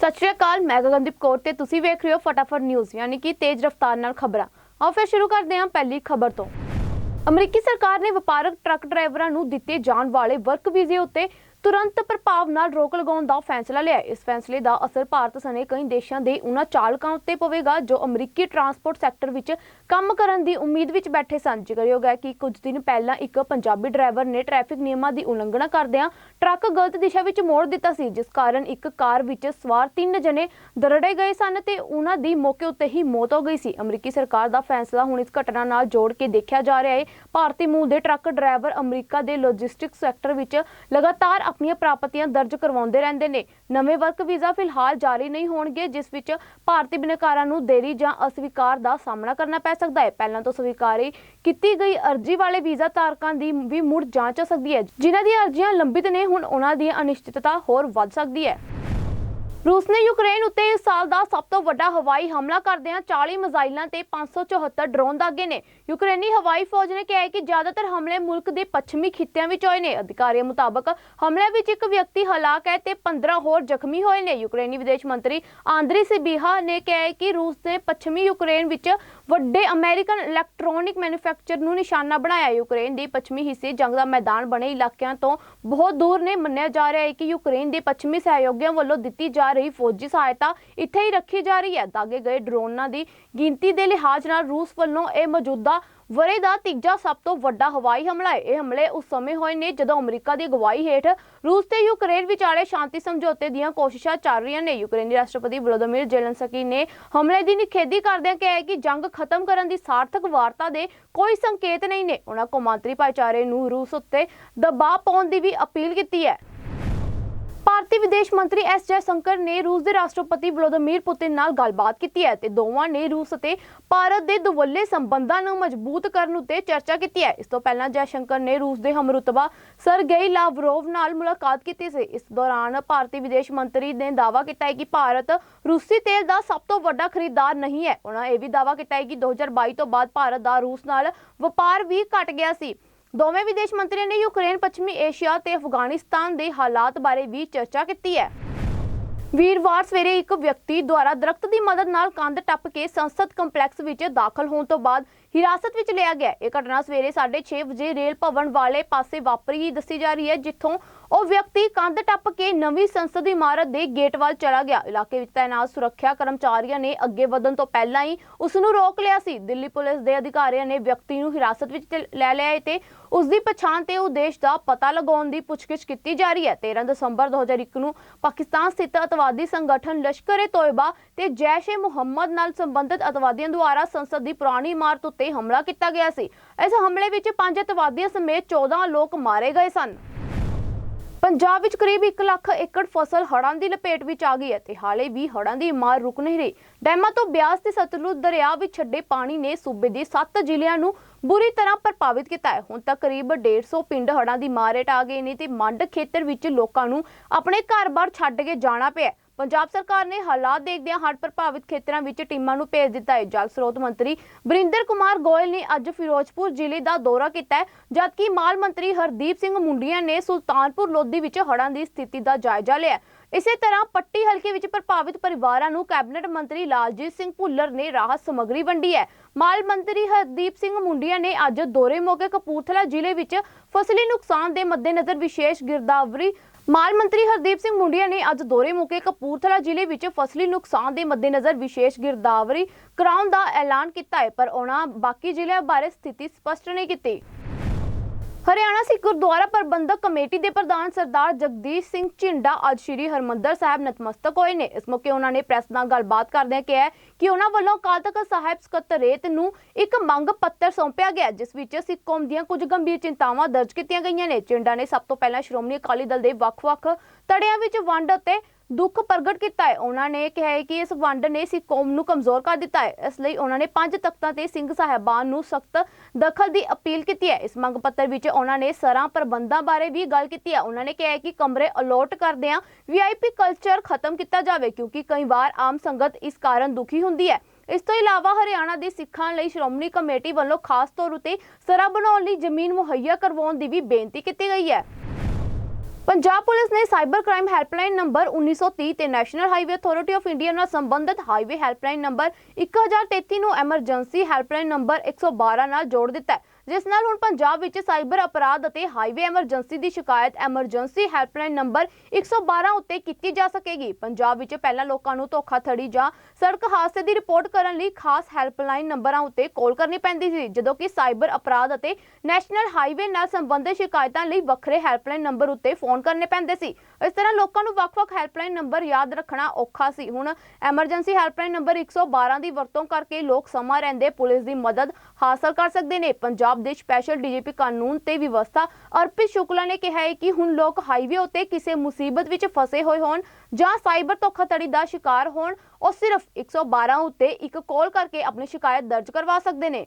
ਸਤਿ ਸ਼੍ਰੀ ਅਕਾਲ, ਮੈਂ ਗਗਨਦੀਪ ਕੌਰ ਤੇ ਤੁਸੀਂ ਵੇਖ ਰਹੇ ਹੋ ਫਟਾਫਟ ਨਿਊਜ਼ ਯਾਨੀ ਕਿ ਤੇਜ਼ ਰਫ਼ਤਾਰ ਨਾਲ ਖਬਰਾਂ। ਆਓ ਫਿਰ ਸ਼ੁਰੂ ਕਰਦੇ ਹਾਂ ਪਹਿਲੀ ਖਬਰ ਤੋਂ। ਅਮਰੀਕੀ ਸਰਕਾਰ ਨੇ ਵਪਾਰਕ ਟਰੱਕ ਡਰਾਈਵਰਾਂ ਨੂੰ ਦਿੱਤੇ ਜਾਣ ਵਾਲੇ ਵਰਕ ਵੀਜ਼ੇ ਉੱਤੇ ਤੁਰੰਤ ਪ੍ਰਭਾਵ ਨਾਲ ਰੋਕ ਲਗਾਉਣ ਦਾ ਫੈਸਲਾ ਲਿਆ। ਇਸ ਫੈਸਲੇ ਦਾ ਅਸਰ ਭਾਰਤ ਸਣੇ ਕਈ ਦੇਸ਼ਾਂ ਦੇ ਉਹਨਾਂ ਚਾਲਕਾਂ ਉੱਤੇ ਪਵੇਗਾ, ਜੋ ਅਮਰੀਕੀ ਟਰਾਂਸਪੋਰਟ ਸੈਕਟਰ ਵਿੱਚ ਕੰਮ ਕਰਨ ਦੀ ਉਮੀਦ ਵਿੱਚ ਬੈਠੇ ਸਨ। ਜ਼ਿਕਰਯੋਗ ਹੈ ਕਿ ਕੁਝ ਦਿਨ ਪਹਿਲਾਂ ਇੱਕ ਪੰਜਾਬੀ ਡਰਾਈਵਰ ਨੇ ਟ੍ਰੈਫਿਕ ਨਿਯਮਾਂ ਦੀ ਉਲੰਘਣਾ ਕਰਦਿਆਂ ਟਰੱਕ ਗਲਤ ਦਿਸ਼ਾ ਵਿੱਚ ਮੋੜ ਦਿੱਤਾ ਸੀ, ਜਿਸ ਕਾਰਨ ਇੱਕ ਕਾਰ ਵਿੱਚ ਸਵਾਰ ਤਿੰਨ ਜਣੇ ਦਰੜੇ ਗਏ ਸਨ ਤੇ ਉਹਨਾਂ ਦੀ ਮੌਕੇ ਉੱਤੇ ਹੀ ਮੌਤ ਹੋ ਗਈ ਸੀ। ਅਮਰੀਕੀ ਸਰਕਾਰ ਦਾ ਫੈਸਲਾ ਹੁਣ ਇਸ ਘਟਨਾ ਨਾਲ ਜੋੜ ਕੇ ਦੇਖਿਆ ਜਾ ਰਿਹਾ ਹੈ। ਭਾਰਤੀ ਮੂਲ ਦੇ ਟਰੱਕ ਡਰਾਈਵਰ ਅਮਰੀਕਾ ਦੇ ਲੌਜਿਸਟਿਕਸ ਸੈਕਟਰ ਵਿੱਚ ਲਗਾਤਾਰ ਆਪਣੀਆਂ ਪ੍ਰਾਪਤੀਆਂ ਦਰਜ ਕਰਵਾਉਂਦੇ ਰਹਿੰਦੇ ਨੇ। ਨਵੇਂ ਵਰਕ ਵੀਜ਼ਾ ਫਿਲਹਾਲ ਜਾਰੀ ਨਹੀਂ ਹੋਣਗੇ, ਜਿਸ ਵਿੱਚ ਭਾਰਤੀ ਬਿਨਕਾਰਾਂ ਨੂੰ ਦੇਰੀ ਜਾਂ ਅਸਵੀਕਾਰ ਦਾ ਸਾਹਮਣਾ ਕਰਨਾ ਪੈ ਸਕਦਾ ਹੈ। ਪਹਿਲਾਂ ਤੋਂ ਸਵੀਕਾਰੀ ਕੀਤੀ ਗਈ ਅਰਜ਼ੀ ਵਾਲੇ ਵੀਜ਼ਾ ਧਾਰਕਾਂ ਦੀ ਵੀ ਮੁੜ ਜਾਂਚ ਹੋ ਸਕਦੀ ਹੈ। ਜਿਨ੍ਹਾਂ ਦੀਆਂ ਅਰਜ਼ੀਆਂ ਲੰਬਿਤ ਨੇ, ਹੁਣ ਉਹਨਾਂ ਦੀ ਅਨਿਸ਼ਚਿਤਤਾ ਹੋਰ ਵੱਧ ਸਕਦੀ ਹੈ। ਰੂਸ ਨੇ ਯੂਕਰੇਨ ਉੱਤੇ ਇਸ ਸਾਲ ਦਾ ਸਭ ਤੋਂ ਵੱਡਾ ਹਵਾਈ ਹਮਲਾ ਕਰਦਿਆਂ 40 ਮਿਜ਼ਾਈਲਾਂ ਤੇ 574 ਡਰੋਨ ਦਾਗੇ ਨੇ। ਯੂਕਰੇਨੀ ਹਵਾਈ ਫੌਜ ਨੇ ਕਿਹਾ ਹੈ ਕਿ ਜ਼ਿਆਦਾਤਰ ਹਮਲੇ ਮੁਲਕ ਦੇ ਪੱਛਮੀ ਖਿੱਤਿਆਂ ਵਿੱਚ ਹੋਏ ਨੇ। ਅਧਿਕਾਰੀਆਂ ਮੁਤਾਬਕ ਹਮਲੇ ਵਿੱਚ ਇੱਕ ਵਿਅਕਤੀ ਹਲਾਕ ਹੈ ਤੇ 15 ਹੋਰ ਜ਼ਖਮੀ ਹੋਏ ਨੇ। ਯੂਕਰੇਨੀ ਵਿਦੇਸ਼ ਮੰਤਰੀ ਆਂਦਰੀ ਸਿਬੀਹਾ ਨੇ ਕਿਹਾ ਹੈ ਕਿ ਰੂਸ ਨੇ ਪੱਛਮੀ ਯੂਕਰੇਨ ਵਿੱਚ ਵੱਡੇ ਅਮਰੀਕਨ ਇਲੈਕਟ੍ਰੋਨਿਕ ਮੈਨੂਫੈਕਚਰ ਨੂੰ ਨਿਸ਼ਾਨਾ ਬਣਾਇਆ। ਯੂਕਰੇਨ ਦੇ ਪੱਛਮੀ ਹਿੱਸੇ ਜੰਗ ਦਾ ਮੈਦਾਨ ਬਣੇ ਇਲਾਕਿਆਂ ਤੋਂ ਬਹੁਤ ਦੂਰ ਨੇ। ਮੰਨਿਆ ਜਾ ਰਿਹਾ ਹੈ ਕਿ ਯੂਕਰੇਨ ਦੇ ਪੱਛਮੀ ਸਹਿਯੋਗੀਆਂ ਵੱਲੋਂ ਦਿੱਤੀ ਜਾ ਰਹੀ ਫੌਜੀ ਸਹਾਇਤਾ ਇੱਥੇ ਹੀ ਰੱਖੀ ਜਾ ਰਹੀ ਹੈ। ਦਾਗੇ ਗਏ ਡਰੋਨਾਂ ਦੀ ਗਿਣਤੀ ਦੇ ਲਿਹਾਜ਼ ਨਾਲ ਰੂਸ ਵੱਲੋਂ ਇਹ ਮੌਜੂਦਾ ਵਰੇ ਦਾ ਤੀਜਾ ਸਭ ਤੋਂ ਵੱਡਾ ਹਵਾਈ ਹਮਲਾ ਹੈ। ਇਹ ਹਮਲੇ ਉਸ ਸਮੇਂ ਹੋਏ ਨੇ ਜਦੋਂ ਅਮਰੀਕਾ ਦੀ ਅਗਵਾਈ ਹੇਠ ਰੂਸ ਤੇ ਯੂਕਰੇਨ ਵਿਚਾਲੇ ਸ਼ਾਂਤੀ ਸਮਝੌਤੇ ਦੀਆਂ ਕੋਸ਼ਿਸ਼ਾਂ ਚੱਲ ਰਹੀਆਂ ਨੇ। ਯੂਕਰੇਨੀ ਰਾਸ਼ਟਰਪਤੀ ਵਲੋਦੀਮੀਰ ਜ਼ੈਲੈਂਸਕੀ ਨੇ ਹਮਲੇ ਦੀ ਨਿਖੇਧੀ ਕਰਦਿਆਂ ਕਿਹਾ ਕਿ ਜੰਗ ਖਤਮ ਕਰਨ ਦੀ ਸਾਰਥਕ ਵਾਰਤਾ ਦੇ ਕੋਈ ਸੰਕੇਤ ਨਹੀਂ ਨੇ। ਉਹਨਾਂ ਕੌਮਾਂਤਰੀ ਭਾਈਚਾਰੇ ਨੂੰ ਰੂਸ ਉੱਤੇ ਦਬਾਅ ਪਾਉਣ ਦੀ ਵੀ ਅਪੀਲ ਕੀਤੀ ਹੈ। ਭਾਰਤੀ ਵਿਦੇਸ਼ ਮੰਤਰੀ ਐਸ ਜੈ ਸ਼ੰਕਰ ਨੇ ਰੂਸ ਦੇ ਰਾਸ਼ਟਰਪਤੀ ਵਲੋਦੀਮੀਰ ਪੁਤਿਨ ਨਾਲ ਗੱਲਬਾਤ ਕੀਤੀ ਹੈ ਤੇ ਦੋਵਾਂ ਨੇ ਰੂਸ ਅਤੇ ਭਾਰਤ ਦੇ ਦੁਵੱਲੇ ਸੰਬੰਧਾਂ ਨੂੰ ਮਜ਼ਬੂਤ ਕਰਨ ਉੱਤੇ ਚਰਚਾ ਕੀਤੀ ਹੈ। ਇਸ ਤੋਂ ਪਹਿਲਾਂ ਜੈ ਸ਼ੰਕਰ ਨੇ ਰੂਸ ਦੇ ਹਮਰੁਤਬਾ ਸਰਗੇਈ ਲਾਵਰੋਵ ਨਾਲ ਮੁਲਾਕਾਤ ਕੀਤੀ ਸੀ। ਇਸ ਦੌਰਾਨ ਭਾਰਤੀ ਵਿਦੇਸ਼ ਮੰਤਰੀ ਨੇ ਦਾਅਵਾ ਕੀਤਾ ਹੈ ਕਿ ਭਾਰਤ ਰੂਸੀ ਤੇਲ ਦਾ ਸਭ ਤੋਂ ਵੱਡਾ ਖਰੀਦਦਾਰ ਨਹੀਂ ਹੈ। ਉਹਨਾਂ ਇਹ ਵੀ ਦਾਅਵਾ ਕੀਤਾ ਹੈ ਕਿ 2022 ਤੋਂ ਬਾਅਦ ਭਾਰਤ ਦਾ ਰੂਸ ਨਾਲ ਵਪਾਰ ਵੀ ਘਟ ਗਿਆ ਸੀ। ਦੋਵੇਂ ਵਿਦੇਸ਼ ਮੰਤਰੀਆਂ ਨੇ ਯੂਕਰੇਨ, ਪੱਛਮੀ ਏਸ਼ੀਆ ਤੇ ਅਫਗਾਨਿਸਤਾਨ ਦੇ ਹਾਲਾਤ ਬਾਰੇ ਵੀ ਚਰਚਾ ਕੀਤੀ ਹੈ। ਵੀਰਵਾਰ ਸਵੇਰੇ ਇੱਕ ਵਿਅਕਤੀ ਦੁਆਰਾ ਦਰਖਤ ਦੀ ਮਦਦ ਨਾਲ ਕੰਧ ਟੱਪ ਕੇ ਸੰਸਦ ਕੰਪਲੈਕਸ ਵਿੱਚ ਦਾਖਲ ਹੋਣ ਤੋਂ ਬਾਅਦ ਹਿਰਾਸਤ ਵਿੱਚ ਲਿਆ ਗਿਆ ਇਹ ਘਟਨਾ ਸਵੇਰੇ 6:30 ਵਜੇ ਰੇਲ ਭਵਨ ਵਾਲੇ ਪਾਸੇ ਵਾਪਰੀ ਦੱਸੀ ਜਾ ਰਹੀ ਹੈ, ਜਿੱਥੋਂ ਉਹ ਵਿਅਕਤੀ ਕੰਧ ਟੱਪ ਕੇ ਨਵੀਂ ਸੰਸਦ ਇਮਾਰਤ ਦੇ ਗੇਟ ਵੱਲ ਚਲਾ ਗਿਆ। ਇਲਾਕੇ ਵਿੱਚ ਤਾਇਨਾਤ ਸੁਰੱਖਿਆ ਕਰਮਚਾਰੀਆਂ ਨੇ ਅੱਗੇ ਵਧਣ ਤੋਂ ਪਹਿਲਾਂ ਹੀ ਉਸ ਨੂੰ ਰੋਕ ਲਿਆ ਸੀ। ਦਿੱਲੀ ਪੁਲਿਸ ਦੇ ਅਧਿਕਾਰੀਆਂ ਨੇ ਵਿਅਕਤੀ ਨੂੰ ਹਿਰਾਸਤ ਵਿੱਚ ਲੈ ਲਿਆ ਤੇ ਉਸ ਦੀ ਪਛਾਣ ਤੇ ਉਦੇਸ਼ ਦਾ ਪਤਾ ਲਗਾਉਣ ਦੀ ਪੁੱਛਗਿੱਛ ਕੀਤੀ ਜਾ ਰਹੀ ਹੈ। 13 ਦਸੰਬਰ 2001 ਨੂੰ ਪਾਕਿਸਤਾਨ ਸਥਿਤ ਅਤਵਾਦੀ ਸੰਗਠਨ ਲਸ਼ਕਰ ਏ ਤੋਇਬਾ ਤੇ ਜੈਸ਼ ਏ ਮੁਹੰਮਦ ਨਾਲ ਸੰਬੰਧਿਤ ਅਤਵਾਦੀਆਂ ਦੁਆਰਾ ਸੰਸਦ ਦੀ ਪੁਰਾਣੀ ਇਮਾਰਤ ਉੱਤੇ ਹਮਲਾ ਕੀਤਾ ਗਿਆ ਸੀ। ਇਸ ਹਮਲੇ ਵਿੱਚ ਪੰਜ ਅਤਵਾਦੀਆਂ ਸਮੇਤ 14 ਲੋਕ ਮਾਰੇ ਗਏ ਸਨ। ਪੰਜਾਬ ਵਿੱਚ ਕਰੀਬ 1 ਲੱਖ ਏਕੜ ਫਸਲ ਹੜ੍ਹਾਂ ਦੀ ਲਪੇਟ ਵਿੱਚ ਆ ਗਈ ਹੈ ਤੇ ਹਾਲੇ ਵੀ ਹੜ੍ਹਾਂ ਦੀ ਮਾਰ ਰੁਕ ਨਹੀਂ ਰਹੀ। ਡੈਮਾਂ ਤੋਂ ਬਿਆਸ ਤੇ ਸਤਲੁਜ ਦਰਿਆ ਵਿੱਚ ਛੱਡੇ ਪਾਣੀ ਨੇ ਸੂਬੇ ਦੇ 7 ਜ਼ਿਲ੍ਹਿਆਂ ਨੂੰ ਬੁਰੀ ਤਰ੍ਹਾਂ ਪ੍ਰਭਾਵਿਤ ਕੀਤਾ ਹੈ। ਹੁਣ ਤੱਕ ਕਰੀਬ 150 ਪਿੰਡ ਹੜ੍ਹਾਂ ਦੀ ਮਾਰ ਹੇਠ ਆ ਗਏ ਨੇ ਤੇ ਮੰਡ ਖੇਤਰ ਵਿੱਚ ਲੋਕਾਂ ਨੂੰ ਆਪਣੇ ਘਰ-ਬਾਰ ਛੱਡ ਕੇ ਜਾਣਾ ਪਿਆ ਪੰਜਾਬ ਸਰਕਾਰ ਨੇ ਹਾਲਾਤ ਦੇਖਦਿਆਂ ਹੜ੍ਹ ਪ੍ਰਭਾਵਿਤ ਖੇਤਰਾਂ ਵਿੱਚ ਟੀਮਾਂ ਨੂੰ ਭੇਜ ਦਿੱਤਾ ਹੈ। ਜਲ ਸਰੋਤ ਮੰਤਰੀ ਬਰਿੰਦਰ ਕੁਮਾਰ ਗੋਇਲ ਨੇ ਅੱਜ ਫਿਰੋਜ਼ਪੁਰ ਜ਼ਿਲ੍ਹੇ ਦਾ ਦੌਰਾ ਕੀਤਾ ਜਦਕਿ ਮਾਲ ਮੰਤਰੀ ਹਰਦੀਪ ਸਿੰਘ ਮੁੰਡੀਆਂ ਨੇ ਸੁਲਤਾਨਪੁਰ ਲੋਧੀ ਵਿੱਚ ਹੜ੍ਹਾਂ ਦੀ ਸਥਿਤੀ ਦਾ ਜਾਇਜ਼ਾ ਲਿਆ ਇਸੇ ਤਰ੍ਹਾਂ ਪੱਟੀ ਹਲਕੇ ਵਿੱਚ ਪ੍ਰਭਾਵਿਤ ਪਰਿਵਾਰਾਂ ਨੂੰ ਕੈਬਨਿਟ ਮੰਤਰੀ ਲਾਲਜੀਤ ਸਿੰਘ ਭੁੱਲਰ ਨੇ ਰਾਹਤ ਸਮੱਗਰੀ ਵੰਡੀ ਹੈ। ਮਾਲ ਮੰਤਰੀ ਹਰਦੀਪ ਸਿੰਘ ਮੁੰਡੀਆਂ ਨੇ ਅੱਜ ਦੌਰੇ ਮੌਕੇ ਕਪੂਰਥਲਾ ਜ਼ਿਲ੍ਹੇ ਵਿੱਚ ਫਸਲੀ ਨੁਕਸਾਨ ਦੇ ਮੱਦੇਨਜ਼ਰ ਵਿਸ਼ੇਸ਼ ਗਿਰਦਾਵਰੀ ਮਾਲ ਮੰਤਰੀ ਹਰਦੀਪ ਸਿੰਘ ਮੁੰਡੀਆਂ ਨੇ ਅੱਜ ਦੌਰੇ ਮੌਕੇ ਕਪੂਰਥਲਾ ਜ਼ਿਲ੍ਹੇ ਵਿੱਚ ਫਸਲੀ ਨੁਕਸਾਨ ਦੇ ਮੱਦੇਨਜ਼ਰ ਵਿਸ਼ੇਸ਼ ਗਿਰਦਾਵਰੀ ਕਰਾਉਣ ਦਾ ਐਲਾਨ ਕੀਤਾ ਹੈ, ਪਰ ਉਹਨਾਂ ਬਾਕੀ ਜ਼ਿਲ੍ਹਿਆਂ ਬਾਰੇ ਸਥਿਤੀ ਸਪਸ਼ਟ ਨਹੀਂ ਕੀਤੀ। ਹਰਿਆਣਾ ਸਿੱਖ ਗੁਰਦੁਆਰਾ ਪ੍ਰਬੰਧਕ ਕਮੇਟੀ ਦੇ ਪ੍ਰਧਾਨ ਸਰਦਾਰ ਜਗਦੀਸ਼ ਸਿੰਘ ਝਿੰਡਾ ਅੱਜ ਸ੍ਰੀ ਹਰਮੰਦਰ ਸਾਹਿਬ ਨਤਮਸਤਕ ਹੋਏ ਨੇ। ਇਸ ਮੌਕੇ ਉਹਨਾਂ ਨੇ ਪ੍ਰੈਸ ਨਾਲ ਗੱਲਬਾਤ ਕਰਦਿਆਂ ਕਿਹਾ ਕਿ ਉਹਨਾਂ ਵੱਲੋਂ ਅਕਾਲ ਤਖਤ ਸਾਹਿਬ ਸਕੱਤਰੇਤ ਨੂੰ ਇੱਕ ਮੰਗ ਪੱਤਰ ਸੌਂਪਿਆ ਗਿਆ, ਜਿਸ ਵਿੱਚ ਸਿੱਖ ਕੌਮ ਦੀਆਂ ਕੁਝ ਗੰਭੀਰ ਚਿੰਤਾਵਾਂ ਦਰਜ ਕੀਤੀਆਂ ਗਈਆਂ ਨੇ। ਝਿੰਡਾ ਨੇ ਸਭ ਤੋਂ ਪਹਿਲਾਂ ਸ਼੍ਰੋਮਣੀ ਅਕਾਲੀ ਦਲ ਦੇ ਵੱਖ-ਵੱਖ ਤੜਿਆਂ ਵਿੱਚ ਵੰਡ ਅਤੇ ਦੁੱਖ ਪ੍ਰਗਟ ਕੀਤਾ ਹੈ। ਉਹਨਾਂ ਨੇ ਕਿਹਾ ਹੈ ਕਿ ਇਸ ਵੰਡ ਨੇ ਸਿੱਖ ਕੌਮ ਨੂੰ ਕਮਜ਼ੋਰ ਕਰ ਦਿੱਤਾ ਹੈ। ਇਸ ਲਈ ਉਹਨਾਂ ਨੇ ਪੰਜ ਤਖਤਾਂ ਤੇ ਸਿੰਘ ਸਾਹਿਬਾਨ ਨੂੰ ਸਖਤ ਦਖਲ ਦੀ ਅਪੀਲ ਕੀਤੀ ਹੈ। ਇਸ ਮੰਗ ਪੱਤਰ ਵਿੱਚ ਉਹਨਾਂ ਨੇ ਸਰਾਂ ਪ੍ਰਬੰਧਾਂ ਬਾਰੇ ਵੀ ਗੱਲ ਕੀਤੀ ਹੈ। ਉਹਨਾਂ ਨੇ ਕਿਹਾ ਹੈ ਕਿ ਕਮਰੇ ਅਲੋਟ ਕਰਦਿਆਂ ਵੀਆਈਪੀ ਕਲਚਰ ਖਤਮ ਕੀਤਾ ਜਾਵੇ, ਕਿਉਂਕਿ ਕਈ ਵਾਰ ਆਮ ਸੰਗਤ ਇਸ ਕਾਰਨ ਦੁਖੀ ਹੁੰਦੀ ਹੈ। ਇਸ ਤੋਂ ਇਲਾਵਾ ਹਰਿਆਣਾ ਦੇ ਸਿੱਖਾਂ ਲਈ ਸ਼੍ਰੋਮਣੀ ਕਮੇਟੀ ਵੱਲੋਂ ਖਾਸ ਤੌਰ ਉਤੇ ਸਰਾ ਬਣਾਉਣ ਲਈ ਜ਼ਮੀਨ ਮੁਹੱਈਆ ਕਰਵਾਉਣ ਦੀ ਵੀ ਬੇਨਤੀ ਕੀਤੀ ਗਈ ਹੈ। ਪੰਜਾਬ ਪੁਲਿਸ ਨੇ ਸਾਈਬਰ ਕ੍ਰਾਈਮ ਹੈਲਪਲਾਈਨ ਨੰਬਰ 1930 ਤੇ national highway authority of India ਨਾਲ ਸੰਬੰਧਿਤ ਹਾਈਵੇ ਹੈਲਪਲਾਈਨ ਨੰਬਰ 1033 ਨੂੰ ਐਮਰਜੈਂਸੀ ਹੈਲਪਲਾਈਨ ਨੰਬਰ 112 ਨਾਲ ਜੋੜ ਦਿੱਤਾ ਹੈ। ਜਿਸ ਨਾਲ ਹੁਣ ਪੰਜਾਬ ਵਿੱਚ ਸਾਈਬਰ ਅਪਰਾਧ ਅਤੇ ਹਾਈਵੇ ਐਮਰਜੈਂਸੀ ਦੀ ਸ਼ਿਕਾਇਤ ਐਮਰਜੈਂਸੀ ਹੈਲਪਲਾਈਨ ਨੰਬਰ 112 ਉੱਤੇ ਕੀਤੀ ਜਾ ਸਕੇਗੀ। ਪੰਜਾਬ ਵਿੱਚ ਪਹਿਲਾਂ ਲੋਕਾਂ ਨੂੰ ਧੋਖਾਧੜੀ ਜਾਂ ਸੜਕ ਹਾਦਸੇ ਦੀ ਰਿਪੋਰਟ ਕਰਨ ਲਈ ਖਾਸ ਹੈਲਪਲਾਈਨ ਨੰਬਰਾਂ ਉੱਤੇ ਕਾਲ ਕਰਨੀ ਪੈਂਦੀ ਸੀ, ਜਦੋਂ ਕਿ ਸਾਈਬਰ ਅਪਰਾਧ ਅਤੇ ਨੈਸ਼ਨਲ ਹਾਈਵੇ ਨਾਲ ਸੰਬੰਧਿਤ ਸ਼ਿਕਾਇਤਾਂ ਲਈ ਵੱਖਰੇ ਹੈਲਪਲਾਈਨ ਨੰਬਰ ਉੱਤੇ ਫੋਨ ਕਰਨੇ ਪੈਂਦੇ ਸੀ। ਇਸ ਤਰ੍ਹਾਂ ਲੋਕਾਂ ਨੂੰ ਵੱਖ-ਵੱਖ ਹੈਲਪਲਾਈਨ ਨੰਬਰ ਯਾਦ ਰੱਖਣਾ ਔਖਾ ਸੀ। ਹੁਣ ਐਮਰਜੈਂਸੀ ਹੈਲਪਲਾਈਨ ਨੰਬਰ 112 ਦੀ ਵਰਤੋਂ ਕਰਕੇ ਲੋਕ ਸਮਾਂ ਰਹਿੰਦੇ ਪੁਲਿਸ ਦੀ ਮਦਦ ਹਾਸਲ ਕਰ ਸਕਦੇ ਨੇ। ਪੰਜਾਬ ਦੇ ਸਪੈਸ਼ਲ ਡੀਜੀਪੀ ਕਾਨੂੰਨ ਤੇ ਵਿਵਸਥਾ ਅਰਪਿਤ ਸ਼ੁਕਲਾ ਨੇ ਕਿਹਾ ਹੈ ਕਿ ਹੁਣ ਲੋਕ ਹਾਈਵੇ ਉਤੇ ਕਿਸੇ ਮੁਸੀਬਤ ਵਿੱਚ ਫਸੇ ਹੋਏ ਹੋਣ ਜਾਂ ਸਾਈਬਰ ਧੋਖਾਧੜੀ ਦਾ ਸ਼ਿਕਾਰ ਹੋਣ, ਉਹ ਸਿਰਫ 112 ਉੱਤੇ ਇੱਕ ਕਾਲ ਕਰਕੇ ਆਪਣੀ ਸ਼ਿਕਾਇਤ ਦਰਜ ਕਰਵਾ ਸਕਦੇ ਨੇ।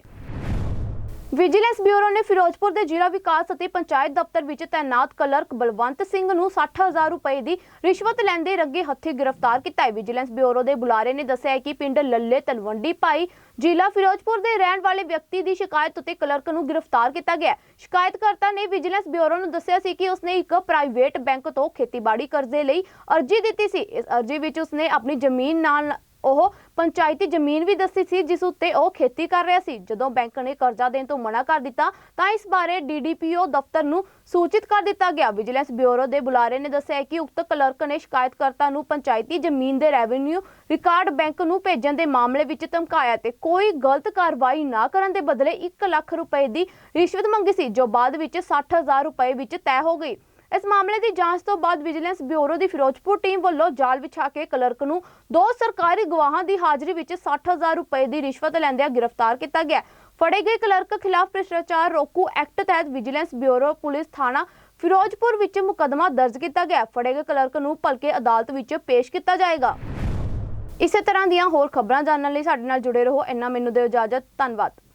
ਵਿਜੀਲੈਂਸ ਬਿਊਰੋ ਨੇ ਫਿਰੋਜ਼ਪੁਰ ਦੇ ਜ਼ਿਲ੍ਹਾ ਵਿਕਾਸ ਅਤੇ ਪੰਚਾਇਤ ਦਫ਼ਤਰ ਵਿੱਚ ਤਾਇਨਾਤ ਕਲਰਕ ਬਲਵੰਤ ਸਿੰਘ ਨੂੰ 60000 ਰੁਪਏ ਦੀ ਰਿਸ਼ਵਤ ਲੈਂਦੇ ਰੱਗੇ ਹੱਥੀ ਗ੍ਰਿਫਤਾਰ ਕੀਤਾ ਹੈ ਵਿਜੀਲੈਂਸ ਬਿਊਰੋ ਦੇ ਬੁਲਾਰੇ ਨੇ ਦੱਸਿਆ ਕਿ ਪਿੰਡ ਲੱਲੇ ਤਲਵੰਡੀ ਭਾਈ ਜ਼ਿਲ੍ਹਾ ਫਿਰੋਜ਼ਪੁਰ ਦੇ ਰਹਿਣ ਵਾਲੇ ਵਿਅਕਤੀ ਦੀ ਸ਼ਿਕਾਇਤ ਉੱਤੇ ਕਲਰਕ ਨੂੰ ਗ੍ਰਿਫਤਾਰ ਕੀਤਾ ਗਿਆ ਹੈ। ਸ਼ਿਕਾਇਤਕਰਤਾ ਨੇ ਵਿਜੀਲੈਂਸ ਬਿਊਰੋ ਨੂੰ ਦੱਸਿਆ ਸੀ ਕਿ ਉਸਨੇ ਇੱਕ ਪ੍ਰਾਈਵੇਟ ਬੈਂਕ ਤੋਂ ਖੇਤੀਬਾੜੀ ਕਰਜ਼ੇ ਲਈ ਅਰਜ਼ੀ ਦਿੱਤੀ ਸੀ ਇਸ ਅਰਜ਼ੀ ਵਿੱਚ ਉਸਨੇ ਆਪਣੀ ਜ਼ਮੀਨ ਨਾਲ ਉਹ ਪੰਚਾਇਤੀ ਜ਼ਮੀਨ ਵੀ ਦੱਸੀ ਸੀ, ਜਿਸ ਉੱਤੇ ਉਹ ਖੇਤੀ ਕਰ ਰਿਹਾ ਸੀ। ਜਦੋਂ ਬੈਂਕ ਨੇ ਕਰਜ਼ਾ ਦੇਣ ਤੋਂ ਮਨਾ ਕਰ ਦਿੱਤਾ, ਤਾਂ ਇਸ ਬਾਰੇ ਡੀਡੀਪੀਓ ਦਫ਼ਤਰ ਨੂੰ ਸੂਚਿਤ ਕਰ ਦਿੱਤਾ ਗਿਆ। ਵਿਜੀਲੈਂਸ ਬਿਊਰੋ ਦੇ ਬੁਲਾਰੇ ਨੇ ਦੱਸਿਆ ਕਿ ਉਕਤ ਕਲਰਕ ਨੇ ਸ਼ਿਕਾਇਤਕਰਤਾ ਨੂੰ ਪੰਚਾਇਤੀ ਜ਼ਮੀਨ ਦੇ ਰੈਵਨਿਊ ਰਿਕਾਰਡ ਬੈਂਕ ਨੂੰ ਭੇਜਣ ਦੇ ਮਾਮਲੇ ਵਿੱਚ ਧਮਕਾਇਆ ਤੇ ਕੋਈ ਗਲਤ ਕਾਰਵਾਈ ਨਾ ਕਰਨ ਦੇ ਬਦਲੇ 1 ਲੱਖ ਰੁਪਏ ਦੀ ਰਿਸ਼ਵਤ ਮੰਗੀ ਸੀ, ਜੋ ਬਾਅਦ ਵਿੱਚ 60000 ਰੁਪਏ ਵਿੱਚ ਤੈਅ ਹੋ ਗਈ। ਇਸ ਮਾਮਲੇ ਦੀ ਜਾਂਚ ਤੋਂ ਬਾਅਦ ਵਿਜੀਲੈਂਸ ਬਿਊਰੋ ਦੀ ਫਿਰੋਜ਼ਪੁਰ ਟੀਮ ਵੱਲੋਂ ਜਾਲ ਵਿਛਾ ਕੇ ਕਲਰਕ ਨੂੰ ਦੋ ਸਰਕਾਰੀ ਗਵਾਹਾਂ ਦੀ ਹਾਜ਼ਰੀ ਵਿੱਚ 60000 ਰੁਪਏ ਦੀ ਰਿਸ਼ਵਤ ਲੈਂਦਿਆਂ ਗ੍ਰਿਫਤਾਰ ਕੀਤਾ ਗਿਆ। ਫੜੇ ਗਏ ਕਲਰਕ ਖਿਲਾਫ ਭ੍ਰਿਸ਼ਟਾਚਾਰ ਰੋਕੂ ਐਕਟ ਤਹਿਤ ਵਿਜੀਲੈਂਸ ਬਿਊਰੋ, ਪੁਲਿਸ, ਥਾਣਾ ਫਿਰੋਜ਼ਪੁਰ ਵਿੱਚ ਮੁਕੱਦਮਾ ਦਰਜ ਕੀਤਾ ਗਿਆ। ਫੜੇ ਗਏ ਕਲਰਕ ਨੂੰ ਭਲਕੇ ਅਦਾਲਤ ਵਿੱਚ ਪੇਸ਼ ਕੀਤਾ ਜਾਏਗਾ। ਇਸੇ ਤਰ੍ਹਾਂ ਦੀਆਂ ਹੋਰ ਖਬਰਾਂ ਜਾਣਨ ਲਈ ਸਾਡੇ ਨਾਲ ਜੁੜੇ ਰਹੋ। ਇੰਨਾ ਮੈਨੂੰ ਦਿਓ ਇਜਾਜ਼ਤ। ਧੰਨਵਾਦ।